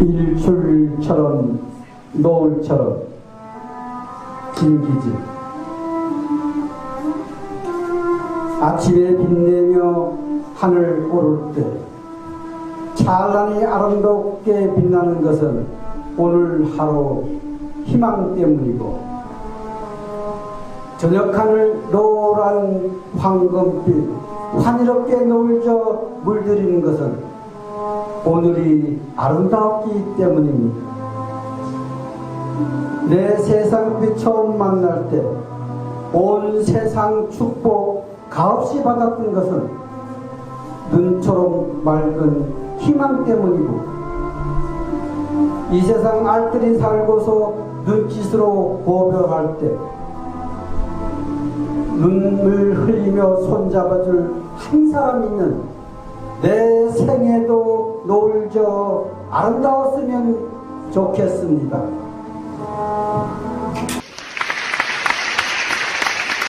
일출처럼 노을처럼 김기지. 아침에 빛내며 하늘 오를 때 찬란히 아름답게 빛나는 것은 오늘 하루 희망 때문이고 저녁 하늘 노란 황금빛 환희롭게 노을져 물들이는 것은 오늘이 아름다웠기 때문입니다. 내 세상 빛 처음 만날 때 온 세상 축복 가없이 받았던 것은 눈처럼 맑은 희망 때문이고 이 세상 알뜰히 살고서 눈짓으로 고별할 때 눈물 흘리며 손잡아줄 한 사람 있는 내 생애도 노을져 아름다웠으면 좋겠습니다.